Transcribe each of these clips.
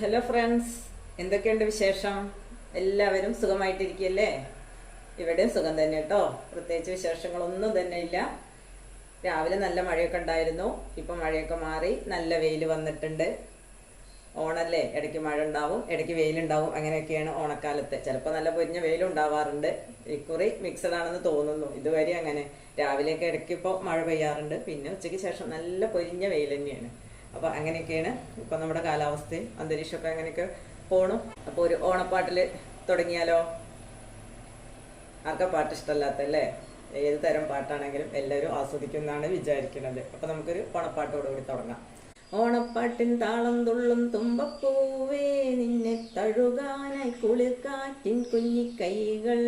Hello friends എന്തൊക്കെയുണ്ട് വിശേഷം? എല്ലാവരും സുഖമായിട്ടിരിക്കുകയല്ലേ ഇവിടെയും സുഖം തന്നെ കേട്ടോ. പ്രത്യേകിച്ച് വിശേഷങ്ങളൊന്നും തന്നെ ഇല്ല. രാവിലെ നല്ല മഴയൊക്കെ ഉണ്ടായിരുന്നു. ഇപ്പം മഴയൊക്കെ മാറി നല്ല വെയിൽ വന്നിട്ടുണ്ട്. ഓണല്ലേ? ഇടയ്ക്ക് മഴ ഉണ്ടാവും ഇടയ്ക്ക് വെയിലുണ്ടാവും. അങ്ങനെയൊക്കെയാണ് ഓണക്കാലത്ത്. ചിലപ്പോൾ നല്ല പൊരിഞ്ഞ വെയിലുണ്ടാവാറുണ്ട് ഇക്കുറി മിക്സഡ് ആണെന്ന് തോന്നുന്നു. ഇതുവരെ അങ്ങനെ. രാവിലെയൊക്കെ ഇടയ്ക്ക് ഇപ്പോൾ മഴ പെയ്യാറുണ്ട്. പിന്നെ ഉച്ചയ്ക്ക് ശേഷം നല്ല പൊരിഞ്ഞ വെയിൽ തന്നെയാണ്. അപ്പോൾ അങ്ങനെയൊക്കെയാണ് ഇപ്പം നമ്മുടെ കാലാവസ്ഥയും അന്തരീക്ഷമൊക്കെ അങ്ങനെയൊക്കെ പോണു. അപ്പോൾ ഒരു ഓണപ്പാട്ടിൽ തുടങ്ങിയാലോ? ആർക്കാ പാട്ട് ഇഷ്ടമല്ലാത്ത അല്ലേ ഏത് തരം പാട്ടാണെങ്കിലും എല്ലാവരും ആസ്വദിക്കുമെന്നാണ് വിചാരിക്കുന്നത് അപ്പൊ നമുക്കൊരു ഓണപ്പാട്ടോടുകൂടി തുടങ്ങാം. ഓണപ്പാട്ടിൻ താളം തുള്ളും തുമ്പപ്പൂവേ നിന്നെ തഴുകാനായി കുളിർക്കാറ്റിൻ കുഞ്ഞിക്കൈകൾ.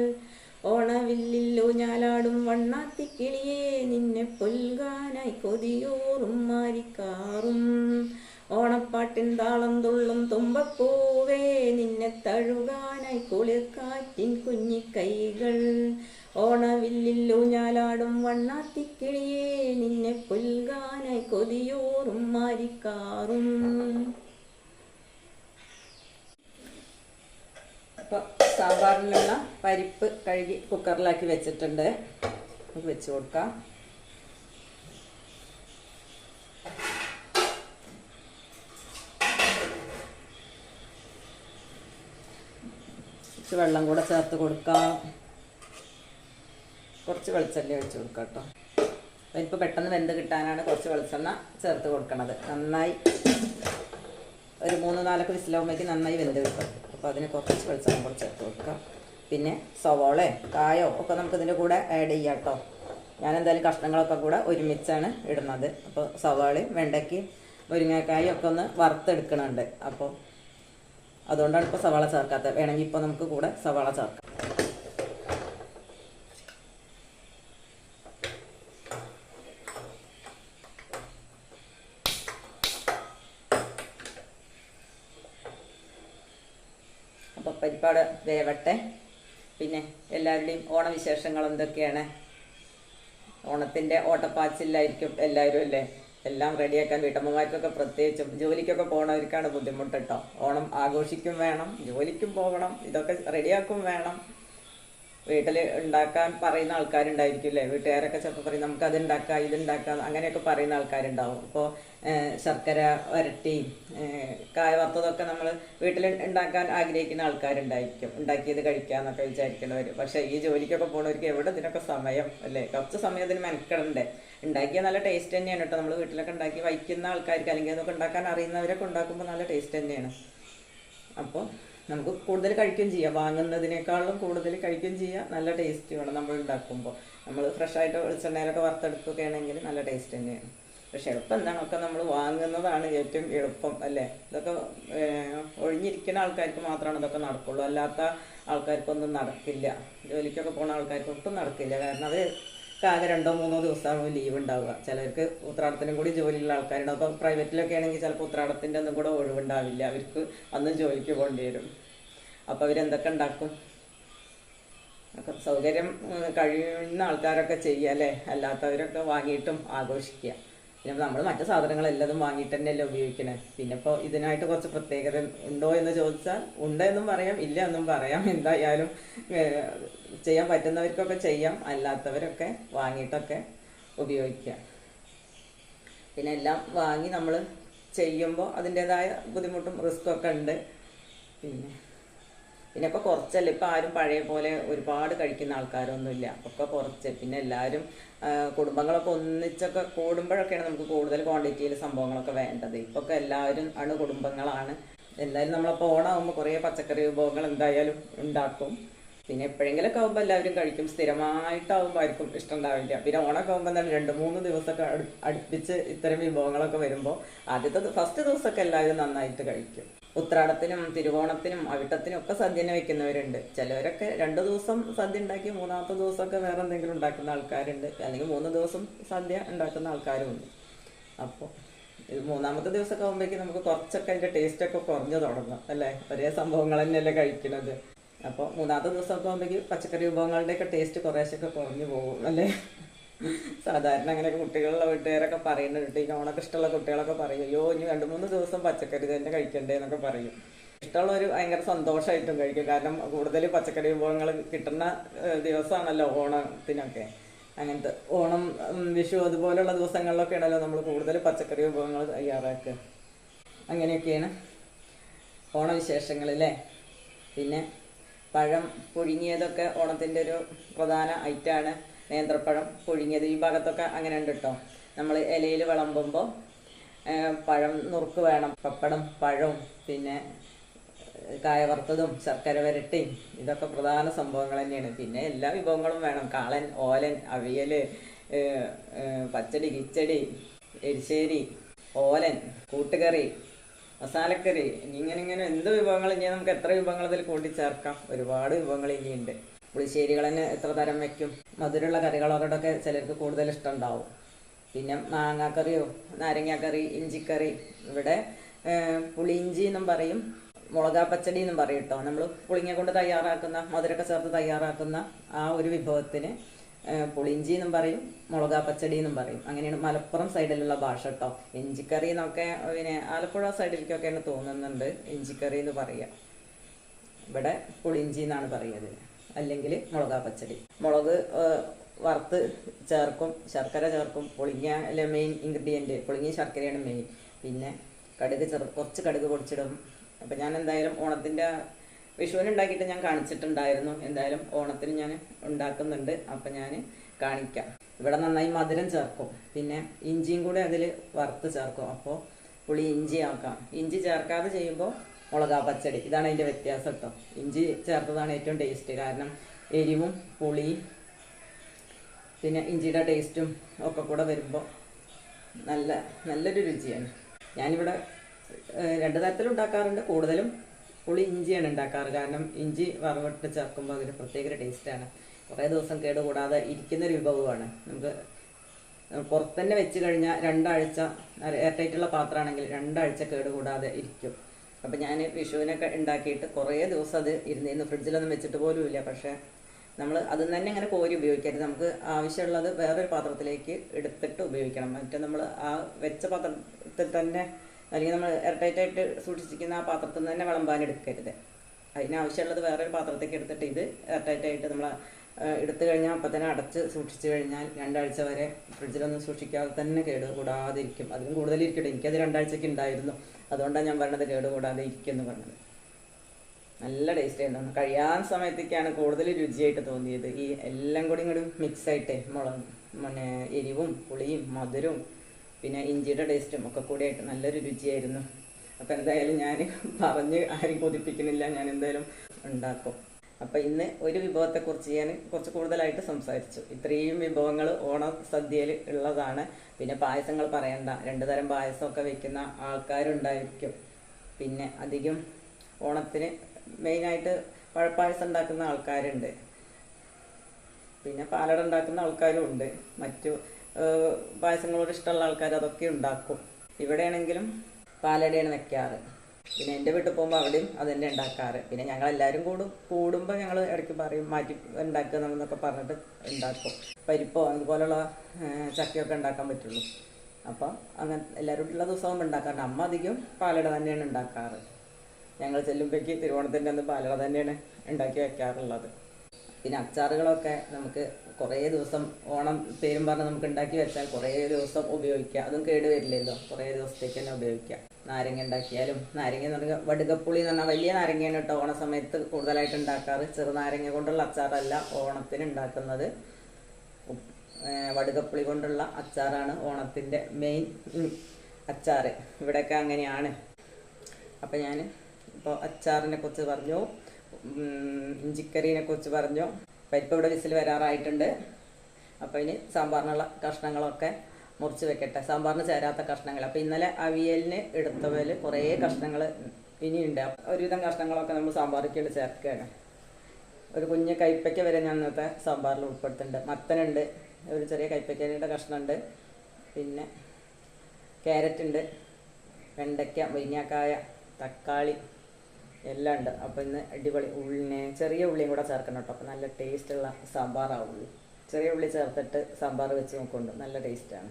ഓണവില്ലില്ലോ ഞാലാടും വണ്ണാത്തിക്കിളിയേ നിന്നെ പൊൽകാനായി കൊതിയോറും മാരിക്കാറും. ഓണപ്പാട്ടിൻ താളം തുള്ളും തുമ്പപ്പൂവേ നിന്നെ തഴുകാനായി കുളിർക്കാറ്റിൻ കുഞ്ഞിക്കൈകൾ. ഓണവില്ലില്ലോ ഞാലാടും വണ്ണാത്തിക്കിളിയേ നിന്നെ പൊൽകാനായി കൊതിയോറും മാരിക്കാറും. അപ്പൊ സാമ്പാറിനുള്ള പരിപ്പ് കഴുകി കുക്കറിലാക്കി വെച്ചിട്ടുണ്ട്. നമുക്ക് വെച്ച് കൊടുക്കാം. കുറച്ച് വെള്ളം കൂടെ ചേർത്ത് കൊടുക്കാം. കുറച്ച് വെളിച്ചെണ്ണ ഒഴിച്ച് കൊടുക്കാം കേട്ടോ. പരിപ്പ് പെട്ടെന്ന് വെന്ത് കിട്ടാനാണ് കുറച്ച് വെളിച്ചെണ്ണ ചേർത്ത് കൊടുക്കണത്. നന്നായി. ഒരു മൂന്ന് നാലൊക്കെ വിസിലാവുമ്പോഴേക്ക് നന്നായി വെന്ത് കിട്ടും. അപ്പോൾ അതിന് കുറച്ച് വെളിച്ചെണ്ണ കുറച്ച് ചേർത്ത് കൊടുക്കാം. പിന്നെ സവോളയോ കായോ ഒക്കെ നമുക്ക് ഇതിന്റെ കൂടെ ആഡ് ചെയ്യാം കേട്ടോ ഞാൻ എന്തായാലും കഷ്ണങ്ങളൊക്കെ കൂടെ ഒരുമിച്ചാണ് ഇടുന്നത്. അപ്പോൾ സവാളയും വെണ്ടയ്ക്ക് മുരിങ്ങക്കായും ഒക്കെ ഒന്ന് വറുത്തെടുക്കണുണ്ട്. അപ്പോൾ അതുകൊണ്ടാണ് ഇപ്പോൾ സവാള ചേർക്കാത്തത്. വേണമെങ്കിൽ ഇപ്പോൾ നമുക്ക് കൂടെ സവാള ചേർക്കാം അപ്പോൾ പരിപ്പാട് വേവട്ടെ. പിന്നെ എല്ലാവരുടെയും ഓണവിശേഷങ്ങൾ എന്തൊക്കെയാണ്? ഓണത്തിന്റെ ഓട്ടപ്പാച്ചിലായിരിക്കും എല്ലാവരും അല്ലേ? എല്ലാം റെഡിയാക്കാൻ വീട്ടമ്മമാർക്കൊക്കെ പ്രത്യേകിച്ചും ജോലിക്കൊക്കെ പോകണവർക്കാണ് ബുദ്ധിമുട്ട് കേട്ടോ ഓണം ആഘോഷിക്കും വേണം ജോലിക്കും പോകണം ഇതൊക്കെ റെഡിയാക്കും വേണം. വീട്ടിൽ ഉണ്ടാക്കാൻ പറയുന്ന ആൾക്കാരുണ്ടായിരിക്കും അല്ലേ വീട്ടുകാരൊക്കെ ചിലപ്പോൾ പറയും നമുക്ക് അത് ഉണ്ടാക്കാം ഇതുണ്ടാക്കാം അങ്ങനെയൊക്കെ പറയുന്ന ആൾക്കാരുണ്ടാവും. ഇപ്പോൾ ശർക്കര വരട്ടി കായ വറുത്തതൊക്കെ നമ്മൾ വീട്ടിൽ ഉണ്ടാക്കാൻ ആഗ്രഹിക്കുന്ന ആൾക്കാരുണ്ടായിരിക്കും. ഉണ്ടാക്കിയത് കഴിക്കാമെന്നൊക്കെ വിചാരിക്കുന്നവർ പക്ഷേ ഈ ജോലിക്കൊക്കെ പോകുന്നവർക്ക് എവിടെ ഇതിനൊക്കെ സമയം അല്ലേ? കുറച്ച് സമയം ഇതിന് മെനക്കെടണ്ടേ? ഉണ്ടാക്കിയ നല്ല ടേസ്റ്റ് തന്നെയാണ് കേട്ടോ നമ്മൾ വീട്ടിലൊക്കെ ഉണ്ടാക്കി വയ്ക്കുന്ന ആൾക്കാർക്ക് അല്ലെങ്കിൽ അതൊക്കെ ഉണ്ടാക്കാൻ അറിയുന്നവരൊക്കെ ഉണ്ടാക്കുമ്പോൾ നല്ല ടേസ്റ്റ് തന്നെയാണ്. അപ്പോൾ നമുക്ക് കൂടുതൽ കഴിക്കുകയും ചെയ്യാം. വാങ്ങുന്നതിനേക്കാളും കൂടുതൽ കഴിക്കുകയും ചെയ്യാം. നല്ല ടേസ്റ്റ് വേണം നമ്മൾ ഉണ്ടാക്കുമ്പോൾ. നമ്മൾ ഫ്രഷായിട്ട് വെളിച്ചെണ്ണയിലൊക്കെ വറുത്തെടുക്കുകയൊക്കെ ആണെങ്കിൽ നല്ല ടേസ്റ്റ് തന്നെയാണ്. പക്ഷെ എളുപ്പം എന്താണ്? ഒക്കെ നമ്മൾ വാങ്ങുന്നതാണ് ഏറ്റവും എളുപ്പം അല്ലേ? ഇതൊക്കെ ഒഴിഞ്ഞിരിക്കുന്ന ആൾക്കാർക്ക് മാത്രമാണ് ഇതൊക്കെ നടക്കുള്ളൂ. അല്ലാത്ത ആൾക്കാർക്കൊന്നും നടക്കില്ല. ജോലിക്കൊക്കെ പോകുന്ന ആൾക്കാർക്ക് ഒട്ടും നടക്കില്ല. കാരണം അത് ആകെ രണ്ടോ മൂന്നോ ദിവസമാണ് ലീവ് ഉണ്ടാവുക. ചിലർക്ക് ഉത്രാടത്തിനും കൂടി ജോലിയുള്ള ആൾക്കാരുണ്ട്. അപ്പോൾ പ്രൈവറ്റിലൊക്കെ ആണെങ്കിൽ ചിലപ്പോൾ ഉത്രാടത്തിന്റെ ഒന്നും കൂടെ ഒഴിവുണ്ടാവില്ല. അവർക്ക് അന്ന് ജോലിക്ക് പോകേണ്ടി വരും. അപ്പോൾ അവരെന്തൊക്കെ ഉണ്ടാക്കും? അപ്പം സൗകര്യം കഴിയുന്ന ആൾക്കാരൊക്കെ ചെയ്യുക അല്ലേ? അല്ലാത്തവരൊക്കെ വാങ്ങിയിട്ടും ആഘോഷിക്കുക. പിന്നെ നമ്മൾ മറ്റു സാധനങ്ങളെല്ലതും വാങ്ങിയിട്ട് തന്നെയല്ലേ ഉപയോഗിക്കണേ. പിന്നെ ഇപ്പോൾ ഇതിനായിട്ട് കുറച്ച് പ്രത്യേകത ഉണ്ടോ എന്ന് ചോദിച്ചാൽ ഉണ്ട് എന്നും പറയാം ഇല്ല എന്നും പറയാം. എന്തായാലും ചെയ്യാൻ പറ്റുന്നവർക്കൊക്കെ ചെയ്യാം അല്ലാത്തവരൊക്കെ വാങ്ങിയിട്ടൊക്കെ ഉപയോഗിക്കുക. പിന്നെ എല്ലാം വാങ്ങി നമ്മൾ ചെയ്യുമ്പോൾ അതിന്റെതായ ബുദ്ധിമുട്ടും റിസ്ക്കും ഒക്കെ ഉണ്ട്. പിന്നെ പിന്നെ ഇപ്പോൾ കുറച്ചല്ലേ ഇപ്പോൾ ആരും പഴയ പോലെ ഒരുപാട് കഴിക്കുന്ന ആൾക്കാരൊന്നുമില്ല. ഒക്കെ കുറച്ച്. പിന്നെ എല്ലാവരും കുടുംബങ്ങളൊക്കെ ഒന്നിച്ചൊക്കെ കൂടുമ്പോഴൊക്കെയാണ് നമുക്ക് കൂടുതൽ ക്വാണ്ടിറ്റിയിൽ സംഭവങ്ങളൊക്കെ വേണ്ടത്. ഇപ്പോൾ ഒക്കെ എല്ലാവരും ആണ് കുടുംബങ്ങളാണ്. എന്തായാലും നമ്മളപ്പോൾ ഓണാകുമ്പോൾ കുറേ പച്ചക്കറി വിഭവങ്ങൾ എന്തായാലും ഉണ്ടാക്കും. പിന്നെ എപ്പോഴെങ്കിലൊക്കെ ആകുമ്പോൾ എല്ലാവരും കഴിക്കും. സ്ഥിരമായിട്ടാകുമ്പോൾ ആർക്കും ഇഷ്ടം ഉണ്ടാവില്ല. പിന്നെ ഓണമൊക്കെ ആകുമ്പോൾ എന്താണ് രണ്ട് മൂന്ന് ദിവസമൊക്കെ അടുപ്പിച്ച് ഇത്തരം വിഭവങ്ങളൊക്കെ വരുമ്പോൾ ആദ്യത്തെ ഫസ്റ്റ് ദിവസമൊക്കെ എല്ലാവരും നന്നായിട്ട് കഴിക്കും. ഉത്രാടത്തിനും തിരുവോണത്തിനും അവിട്ടത്തിനും ഒക്കെ സദ്യനെ വെക്കുന്നവരുണ്ട്. ചിലവരൊക്കെ രണ്ട് ദിവസം സദ്യ ഉണ്ടാക്കി മൂന്നാമത്തെ ദിവസമൊക്കെ വേറെ എന്തെങ്കിലും ഉണ്ടാക്കുന്ന ആൾക്കാരുണ്ട്. അല്ലെങ്കിൽ മൂന്ന് ദിവസം സദ്യ ഉണ്ടാക്കുന്ന ആൾക്കാരുമുണ്ട് അപ്പോൾ ഇത് മൂന്നാമത്തെ ദിവസമൊക്കെ ആകുമ്പോഴേക്കും നമുക്ക് കുറച്ചൊക്കെ അതിന്റെ ടേസ്റ്റൊക്കെ കുറഞ്ഞു തുടങ്ങും അല്ലേ? ഒരേ സംഭവങ്ങൾ തന്നെയല്ലേ കഴിക്കുന്നത്. അപ്പോൾ മൂന്നാമത്തെ ദിവസമൊക്കെ ആകുമ്പോഴേക്കും പച്ചക്കറി വിഭവങ്ങളുടെയൊക്കെ ടേസ്റ്റ് കുറേശ്ശൊക്കെ കുറഞ്ഞു പോകും അല്ലേ? സാധാരണ അങ്ങനെയൊക്കെ കുട്ടികളുള്ള വീട്ടുകാരൊക്കെ പറയുന്നുണ്ട് ഈ ഓണൊക്കെ ഇഷ്ടമുള്ള കുട്ടികളൊക്കെ പറയും അയ്യോ ഇനി രണ്ട് മൂന്ന് ദിവസം പച്ചക്കറി തന്നെ കഴിക്കണ്ടേ എന്നൊക്കെ പറയും. ഇഷ്ടമുള്ള ഒരു ഭയങ്കര സന്തോഷമായിട്ടും കഴിക്കും. കാരണം കൂടുതൽ പച്ചക്കറി വിഭവങ്ങൾ കിട്ടുന്ന ദിവസമാണല്ലോ ഓണത്തിനൊക്കെ. അങ്ങനത്തെ ഓണം വിഷു അതുപോലുള്ള ദിവസങ്ങളിലൊക്കെ ആണല്ലോ നമ്മൾ കൂടുതൽ പച്ചക്കറി വിഭവങ്ങൾ തയ്യാറാക്കുക. അങ്ങനെയൊക്കെയാണ് ഓണവിശേഷങ്ങളല്ലേ പിന്നെ പഴം പുഴുങ്ങിയതൊക്കെ ഓണത്തിന്റെ ഒരു പ്രധാന ഐറ്റമാണ് നേന്ത്രപ്പഴം പുഴുങ്ങിയത് ഈ ഭാഗത്തൊക്കെ അങ്ങനെ ഉണ്ട് കേട്ടോ നമ്മൾ ഇലയിൽ വിളമ്പുമ്പോൾ പഴം നുറുക്ക് വേണം. പപ്പടം പഴവും പിന്നെ കായ വറുത്തതും ശർക്കര വരട്ടിയും ഇതൊക്കെ പ്രധാന സംഭവങ്ങൾ തന്നെയാണ്. പിന്നെ എല്ലാ വിഭവങ്ങളും വേണം. കാളൻ ഓലൻ അവിയൽ പച്ചടി കിച്ചടി എരിശ്ശേരി ഓലൻ കൂട്ടുകറി മസാലക്കറി ഇങ്ങനെ ഇങ്ങനെ എന്ത് വിഭവങ്ങൾ ഇനി നമുക്ക് എത്ര വിഭവങ്ങൾ ഇതിൽ കൂട്ടിച്ചേർക്കാം? ഒരുപാട് വിഭവങ്ങൾ ഇനിയുണ്ട്. പുളിശ്ശേരികൾ തന്നെ എത്ര തരം വെക്കും. മധുരമുള്ള കറികളോടൊക്കെ ചിലർക്ക് കൂടുതൽ ഇഷ്ടം ഉണ്ടാവും. പിന്നെ മാങ്ങാക്കറിയോ നാരങ്ങാക്കറി ഇഞ്ചിക്കറി ഇവിടെ പുളിയിഞ്ചി എന്നും പറയും. മുളകാ പച്ചടി എന്നും പറയും കേട്ടോ. നമ്മൾ പുളിങ്ങ കൊണ്ട് തയ്യാറാക്കുന്ന മധുരമൊക്കെ ചേർത്ത് തയ്യാറാക്കുന്ന ആ ഒരു വിഭവത്തിന് പുളിഞ്ചി എന്നും പറയും മുളകാ പച്ചടി എന്നും പറയും. അങ്ങനെയാണ് മലപ്പുറം സൈഡിലുള്ള ഭാഷ കേട്ടോ. ഇഞ്ചിക്കറി എന്നൊക്കെ പിന്നെ ആലപ്പുഴ സൈഡിലേക്കൊക്കെയാണ് തോന്നുന്നുണ്ട് ഇഞ്ചിക്കറി എന്ന് പറയുക ഇവിടെ പുളിഞ്ചി എന്നാണ് പറയുന്നത്. അല്ലെങ്കിൽ മുളകാ പച്ചടി. മുളക് വറുത്ത് ചേർക്കും ശർക്കര ചേർക്കും. പുളിങ്ങയിലെ മെയിൻ ഇൻഗ്രീഡിയന്റ് പുളിങ്ങി ശർക്കരയാണ് മെയിൻ പിന്നെ കടുക് ചെറു കുറച്ച് കടുക് പൊടിച്ചിടും. അപ്പം ഞാൻ എന്തായാലും ഓണത്തിന്റെ വിഷുവിന് ഉണ്ടാക്കിയിട്ട് ഞാൻ കാണിച്ചിട്ടുണ്ടായിരുന്നു. എന്തായാലും ഓണത്തിന് ഞാൻ ഉണ്ടാക്കുന്നുണ്ട്. അപ്പം ഞാൻ കാണിക്കാം. ഇവിടെ നന്നായി മധുരം ചേർക്കും. പിന്നെ ഇഞ്ചിയും കൂടെ അതിൽ വറുത്ത് ചേർക്കും. അപ്പോൾ പുളി ഇഞ്ചി ആക്കാം ഇഞ്ചി ചേർക്കാതെ ചെയ്യുമ്പോൾ മുളകാ പച്ചടി. ഇതാണ് അതിന്റെ വ്യത്യാസം കേട്ടോ ഇഞ്ചി ചേർത്തതാണ് ഏറ്റവും ടേസ്റ്റ് കാരണം എരിവും പുളിയും പിന്നെ ഇഞ്ചിയുടെ ടേസ്റ്റും ഒക്കെ കൂടെ വരുമ്പോൾ നല്ല നല്ലൊരു രുചിയാണ്. ഞാനിവിടെ രണ്ട് തരത്തിലും ഉണ്ടാക്കാറുണ്ട്. കൂടുതലും പുളി ഇഞ്ചിയാണ് ഉണ്ടാക്കാറ്. കാരണം ഇഞ്ചി വറവിട്ട് ചേർക്കുമ്പോൾ അതിന് പ്രത്യേക ടേസ്റ്റാണ് കുറേ ദിവസം കേടുകൂടാതെ ഇരിക്കുന്ന ഒരു വിഭവമാണ്. നമുക്ക് പുറത്തന്നെ വെച്ച് കഴിഞ്ഞാൽ രണ്ടാഴ്ച എയർടൈറ്റുള്ള പാത്രമാണെങ്കിൽ രണ്ടാഴ്ച കേടുകൂടാതെ ഇരിക്കും. അപ്പം ഞാൻ വിഷുവിനൊക്കെ ഉണ്ടാക്കിയിട്ട് കുറേ ദിവസം അത് ഇരുന്നിരുന്നു. ഫ്രിഡ്ജിലൊന്നും വെച്ചിട്ട് പോലും ഇല്ല. പക്ഷേ നമ്മൾ അത് തന്നെ ഇങ്ങനെ കോരി ഉപയോഗിക്കരുത്. നമുക്ക് ആവശ്യമുള്ളത് വേറൊരു പാത്രത്തിലേക്ക് എടുത്തിട്ട് ഉപയോഗിക്കണം. മറ്റേ നമ്മൾ ആ വെച്ച പാത്രത്തിൽ തന്നെ അല്ലെങ്കിൽ നമ്മൾ എയർടൈറ്റായിട്ട് സൂക്ഷിച്ചിരിക്കുന്ന ആ പാത്രത്തിൽ തന്നെ വിളമ്പാൻ എടുക്കരുത്. അതിനാവശ്യമുള്ളത് വേറൊരു പാത്രത്തേക്ക് എടുത്തിട്ട് ഇത് എയർടൈറ്റായിട്ട് നമ്മൾ എടുത്തു കഴിഞ്ഞാൽ അപ്പം തന്നെ അടച്ച് സൂക്ഷിച്ചു കഴിഞ്ഞാൽ രണ്ടാഴ്ച വരെ ഫ്രിഡ്ജിലൊന്നും സൂക്ഷിക്കാതെ തന്നെ കേട് കൂടാതിരിക്കും അതിലും കൂടുതലിരിക്കട്ടെ. എനിക്കത് രണ്ടാഴ്ചയ്ക്ക് ഉണ്ടായിരുന്നു. അതുകൊണ്ടാണ് ഞാൻ പറഞ്ഞത് കേടുകൂടാതെ കൂടാതെ ഇരിക്കും എന്ന് പറഞ്ഞത്. നല്ല ടേസ്റ്റ് ആയിരുന്നു. കഴിയാൻ സമയത്തേക്കാണ് കൂടുതൽ രുചിയായിട്ട് തോന്നിയത്. ഈ എല്ലാം കൂടി ഇങ്ങോട്ട് മിക്സ് ആയിട്ട് മുളക് പിന്നെ എരിവും പുളിയും മധുരവും പിന്നെ ഇഞ്ചിയുടെ ടേസ്റ്റും ഒക്കെ കൂടി ആയിട്ട് നല്ലൊരു രുചിയായിരുന്നു. അപ്പം എന്തായാലും ഞാൻ പറഞ്ഞ് ആരും കൊതിപ്പിക്കുന്നില്ല. ഞാൻ എന്തായാലും ഉണ്ടാക്കും. അപ്പം ഇന്ന് ഒരു വിഭവത്തെക്കുറിച്ച് ഞാൻ കുറച്ച് കൂടുതലായിട്ട് സംസാരിച്ചു. ഇത്രയും വിഭവങ്ങൾ ഓണ സദ്യയിൽ ഉള്ളതാണ്. പിന്നെ പായസങ്ങൾ പറയണ്ട. രണ്ട് തരം പായസമൊക്കെ വെക്കുന്ന ആൾക്കാരുണ്ടായിരിക്കും. പിന്നെ അധികം ഓണത്തിന് മെയിനായിട്ട് പഴപ്പായസം ഉണ്ടാക്കുന്ന ആൾക്കാരുണ്ട്. പിന്നെ പാലട ഉണ്ടാക്കുന്ന ആൾക്കാരും ഉണ്ട്. മറ്റു പായസങ്ങളോട് ഇഷ്ടമുള്ള ആൾക്കാർ അതൊക്കെ ഉണ്ടാക്കും. ഇവിടെയാണെങ്കിലും പാലടയാണ് വെക്കാറ്. പിന്നെ എന്റെ വീട്ടിൽ പോകുമ്പോൾ അവിടെയും അത് തന്നെ ഉണ്ടാക്കാറ്. പിന്നെ ഞങ്ങൾ എല്ലാവരും കൂടും കൂടുമ്പോൾ ഞങ്ങൾ ഇടയ്ക്ക് പറയും മാറ്റി ഉണ്ടാക്കുക എന്നൊക്കെ പറഞ്ഞിട്ട് ഉണ്ടാക്കും. പരിപ്പോ അതുപോലുള്ള ചക്കയൊക്കെ ഉണ്ടാക്കാൻ പറ്റുള്ളൂ. അപ്പം അങ്ങനെ എല്ലാവരും ഉള്ള ദിവസവും ഉണ്ടാക്കാറുണ്ട്. അമ്മ അധികം പാലട തന്നെയാണ് ഉണ്ടാക്കാറ്. ഞങ്ങൾ ചെല്ലുമ്പോഴേക്ക് തിരുവോണത്തിന്റെ അന്ന് പാലട തന്നെയാണ് ഉണ്ടാക്കി വെക്കാറുള്ളത്. പിന്നെ അച്ചാറുകളൊക്കെ നമുക്ക് കുറേ ദിവസം ഓണം പേരും പറഞ്ഞ് നമുക്ക് ഉണ്ടാക്കി വെച്ചാൽ കുറേ ദിവസം ഉപയോഗിക്കാം. അതും കേട് വരില്ലല്ലോ. കുറേ ദിവസത്തേക്ക് തന്നെ ഉപയോഗിക്കാം. നാരങ്ങ ഉണ്ടാക്കിയാലും നാരങ്ങ എന്ന് പറഞ്ഞാൽ വടുകപ്പുളി എന്ന് പറഞ്ഞാൽ വലിയ നാരങ്ങയാണ് കേട്ടോ ഓണ സമയത്ത് കൂടുതലായിട്ട് ഉണ്ടാക്കാറ്. ചെറുനാരങ്ങ കൊണ്ടുള്ള അച്ചാറല്ല ഓണത്തിന് ഉണ്ടാക്കുന്നത്. വടുകപ്പുളി കൊണ്ടുള്ള അച്ചാറാണ് ഓണത്തിന്റെ മെയിൻ അച്ചാറ്. ഇവിടെയൊക്കെ അങ്ങനെയാണ്. അപ്പം ഞാൻ ഇപ്പോൾ അച്ചാറിനെ കുറിച്ച് പറഞ്ഞു? ഇഞ്ചിക്കറീനെ കുറിച്ച് പറഞ്ഞു? പരിപ്പ് ഇവിടെ വിസിൽ വരാറായിട്ടുണ്ട്. അപ്പോൾ ഇനി സാമ്പാറിനുള്ള കഷ്ണങ്ങളൊക്കെ മുറിച്ച് വെക്കട്ടെ. സാമ്പാറിന് ചേരാത്ത കഷ്ണങ്ങൾ അപ്പോൾ ഇന്നലെ അവിയലിന് എടുത്തവയിൽ കുറേ കഷ്ണങ്ങൾ ഇനിയുണ്ട്. ഒരുവിധം കഷ്ണങ്ങളൊക്കെ നമ്മൾ സാമ്പാറിലേക്ക് ചേർക്കുകയാണ്. ഒരു കുഞ്ഞ് കൈപ്പയ്ക്ക വരെ ഞാൻ ഇന്നത്തെ സാമ്പാറിൽ ഉൾപ്പെടുത്തുന്നുണ്ട്. മത്തനുണ്ട്. ഒരു ചെറിയ കൈപ്പയ്ക്കേന്റെ കഷ്ണമുണ്ട്. പിന്നെ ക്യാരറ്റ് ഉണ്ട് വെണ്ടയ്ക്ക മുരിങ്ങാക്കായ തക്കാളി എല്ലാം ഉണ്ട്. അപ്പോൾ ഇന്ന് അടിപൊളി ഉള്ളിനെ ചെറിയ ഉള്ളിയും കൂടെ ചേർക്കണം കേട്ടോ. അപ്പോൾ നല്ല ടേസ്റ്റുള്ള സാമ്പാറാവുള്ളൂ. ചെറിയ ഉള്ളി ചേർത്തിട്ട് സാമ്പാർ വെച്ച് നോക്കുന്നുണ്ട്. നല്ല ടേസ്റ്റാണ്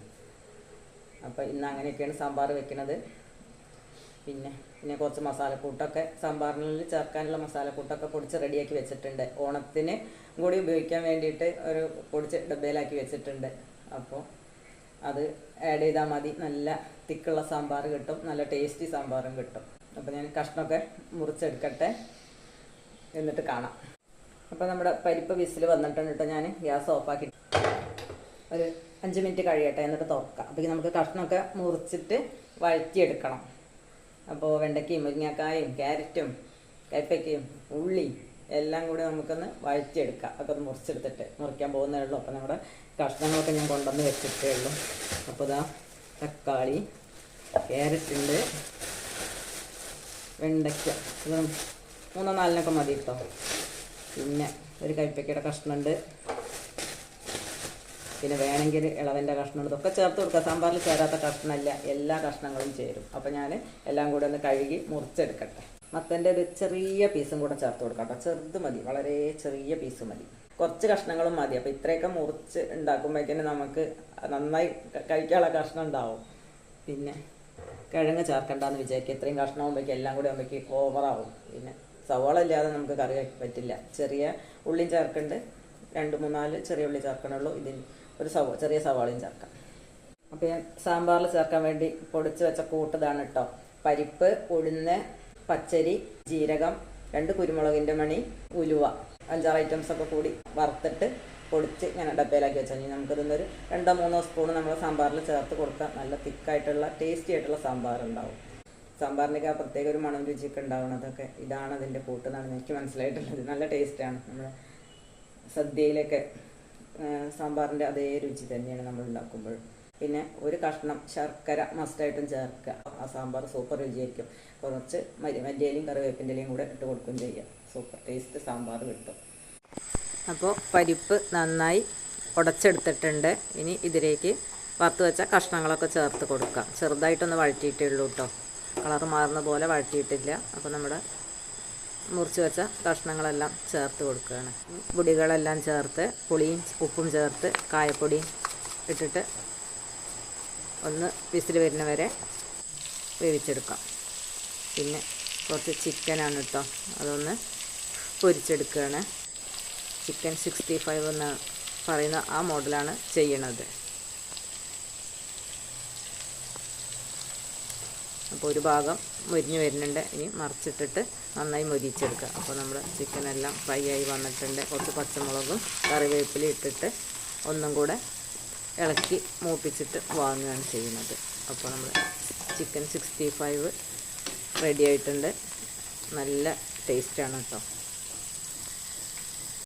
അപ്പോൾ ഇന്ന് അങ്ങനെയൊക്കെയാണ് സാമ്പാർ വെക്കുന്നത്. പിന്നെ പിന്നെ കുറച്ച് മസാലക്കൂട്ടൊക്കെ സാമ്പാറിനുള്ളിൽ ചേർക്കാനുള്ള മസാലക്കൂട്ടൊക്കെ പൊടിച്ച് റെഡിയാക്കി വെച്ചിട്ടുണ്ട്. ഓണത്തിന് കൂടി ഉപയോഗിക്കാൻ വേണ്ടിയിട്ട് ഒരു പൊടിച്ച് ഡബ്ബയിലാക്കി വെച്ചിട്ടുണ്ട്. അപ്പോൾ അത് ആഡ് ചെയ്താൽ മതി. നല്ല തിക്കുള്ള സാമ്പാർ കിട്ടും. നല്ല ടേസ്റ്റി സാമ്പാറും കിട്ടും. അപ്പോൾ ഞാൻ കഷ്ണമൊക്കെ മുറിച്ചെടുക്കട്ടെ എന്നിട്ട് കാണാം. അപ്പോൾ നമ്മുടെ പരിപ്പ് വിസിൽ വന്നിട്ടുണ്ട് കേട്ടോ ഞാൻ ഗ്യാസ് ഓഫാക്കി. ഒരു അഞ്ച് മിനിറ്റ് കഴിയട്ടെ എന്നിട്ട് തുറക്കാം. അപ്പോൾ നമുക്ക് കഷ്ണമൊക്കെ മുറിച്ചിട്ട് വഴറ്റിയെടുക്കണം. അപ്പോൾ വെണ്ടയ്ക്കയും മുരിങ്ങക്കായും ക്യാരറ്റും കൈപ്പയ്ക്കയും ഉള്ളി എല്ലാം കൂടി നമുക്കൊന്ന് വഴറ്റിയെടുക്കാം. അപ്പോൾ ഒന്ന് മുറിച്ചെടുത്തിട്ട് മുറിക്കാൻ പോകുന്നേ ഉള്ളൂ. അപ്പോൾ നമ്മുടെ കഷ്ണങ്ങളൊക്കെ ഞാൻ കൊണ്ടുവന്ന് വെച്ചിട്ടേ ഉള്ളൂ. അപ്പോൾ ഇതാ തക്കാളി ക്യാരറ്റ് ഉണ്ട് വെണ്ടയ്ക്ക. ഇത് മൂന്നോ നാലിനൊക്കെ മതി കേട്ടോ പിന്നെ ഒരു കയ്പ്പയ്ക്കയുടെ കഷ്ണമുണ്ട് പിന്നെ വേണമെങ്കിൽ ഇളവന്റെ കഷ്ണം ഇതൊക്കെ ചേർത്ത് കൊടുക്കുക സാമ്പാറിൽ ചേരാത്ത കഷ്ണമല്ല എല്ലാ കഷ്ണങ്ങളും ചേരും. അപ്പോൾ ഞാൻ എല്ലാം കൂടെ ഒന്ന് കഴുകി മുറിച്ചെടുക്കട്ടെ. മത്തന്റെ ഒരു ചെറിയ പീസും കൂടെ ചേർത്ത് കൊടുക്കാം കേട്ടോ ചെറുത് മതി. വളരെ ചെറിയ പീസ് മതി. കുറച്ച് കഷ്ണങ്ങളും മതി. അപ്പോൾ ഇത്രയൊക്കെ മുറിച്ച് ഉണ്ടാക്കുമ്പോഴത്തേന് നമുക്ക് നന്നായി കഴിക്കാനുള്ള കഷ്ണം ഉണ്ടാവും. പിന്നെ കിഴങ്ങ് ചേർക്കണ്ടെന്ന് വിചാരിക്കുക ഇത്രയും കഷ്ണമാകുമ്പോഴേക്കും എല്ലാം കൂടി ആകുമ്പോഴേക്കും ഓവറാവും പിന്നെ സവാള ഇല്ലാതെ നമുക്ക് കറി പറ്റില്ല. ചെറിയ ഉള്ളിയും ചേർക്കുന്നുണ്ട് രണ്ട് മൂന്നാൽ ചെറിയ ഉള്ളി ചേർക്കണുള്ളൂ ഇതിന് ഒരു സവ ചെറിയ സവാളയും ചേർക്കാം. അപ്പോൾ ഞാൻ സാമ്പാറിൽ ചേർക്കാൻ വേണ്ടി പൊടിച്ച് വെച്ച കൂട്ടതാണ് കേട്ടോ പരിപ്പ് ഉഴുന്ന് പച്ചരി ജീരകം രണ്ട് കുരുമുളകിന്റെ മണി ഉലുവ. അഞ്ചാറ് ഐറ്റംസ് ഒക്കെ കൂടി വറുത്തിട്ട് പൊടിച്ച് ഇങ്ങനെ ഡബയിലാക്കി വെച്ചാൽ നമുക്കിതൊന്നൊരു രണ്ടോ മൂന്നോ സ്പൂൺ നമ്മൾ സാമ്പാറിൽ ചേർത്ത് കൊടുക്കാം. നല്ല തിക്കായിട്ടുള്ള ടേസ്റ്റി ആയിട്ടുള്ള സാമ്പാർ ഉണ്ടാവും സാമ്പാറിനൊക്കെ ആ പ്രത്യേക ഒരു മണം രുചിയൊക്കെ ഉണ്ടാവുന്നതൊക്കെ ഇതാണ് അതിന്റെ കൂട്ടെന്നാണ് എനിക്ക് മനസ്സിലായിട്ടുള്ളത്. നല്ല ടേസ്റ്റാണ് നമ്മൾ സദ്യയിലൊക്കെ സാമ്പാറിന്റെ അതേ രുചി തന്നെയാണ് നമ്മൾ ഉണ്ടാക്കുമ്പോൾ. പിന്നെ ഒരു കഷ്ണം ശർക്കര മസ്റ്റായിട്ടും ചേർക്കുക. ആ സാമ്പാർ സൂപ്പർ രുചിയായിരിക്കും. കുറച്ച് മരി മല്ലിയിലയും കറിവേപ്പിന്റെ ഇലയും കൂടെ ഇട്ട് കൊടുക്കുകയും ചെയ്യുക സൂപ്പർ ടേസ്റ്റ് സാമ്പാർ കിട്ടും. അപ്പോൾ പരിപ്പ് നന്നായി ഉടച്ചെടുത്തിട്ടുണ്ട്. ഇനി ഇതിലേക്ക് വറുത്ത് വെച്ച കഷ്ണങ്ങളൊക്കെ ചേർത്ത് കൊടുക്കാം. ചെറുതായിട്ടൊന്ന് വഴറ്റിയിട്ടേ ഉള്ളൂ കേട്ടോ കളർ മാറുന്ന പോലെ വഴറ്റിയിട്ടില്ല. അപ്പോൾ നമ്മുടെ മുറിച്ച് വെച്ച കഷ്ണങ്ങളെല്ലാം ചേർത്ത് കൊടുക്കുകയാണ്. പൊടികളെല്ലാം ചേർത്ത് പുളിയും ഉപ്പും ചേർത്ത് കായപ്പൊടിയും ഇട്ടിട്ട് ഒന്ന് വിസിൽ വരുന്ന വരെ വേവിച്ചെടുക്കാം. പിന്നെ കുറച്ച് ചിക്കനാണ് കേട്ടോ അതൊന്ന് പൊരിച്ചെടുക്കുകയാണ്. ചിക്കൻ സിക്സ്റ്റി ഫൈവ് എന്ന് പറയുന്ന ആ മോഡലാണ് ചെയ്യണത്. അപ്പോൾ ഒരു ഭാഗം മുരിഞ്ഞ് വരുന്നുണ്ട്. ഇനി മറിച്ചിട്ടിട്ട് നന്നായി മുരിച്ചെടുക്കുക അപ്പോൾ നമ്മൾ ചിക്കൻ എല്ലാം ഫ്രൈ ആയി വന്നിട്ടുണ്ട്. കുറച്ച് പച്ചമുളകും കറിവേപ്പില ഇട്ടിട്ട് ഒന്നും കൂടെ ഇളക്കി മൂപ്പിച്ചിട്ട് വാങ്ങുകയാണ് ചെയ്യുന്നത്. അപ്പോൾ നമ്മൾ ചിക്കൻ സിക്സ്റ്റി ഫൈവ് റെഡി ആയിട്ടുണ്ട്. നല്ല ടേസ്റ്റാണ് കേട്ടോ.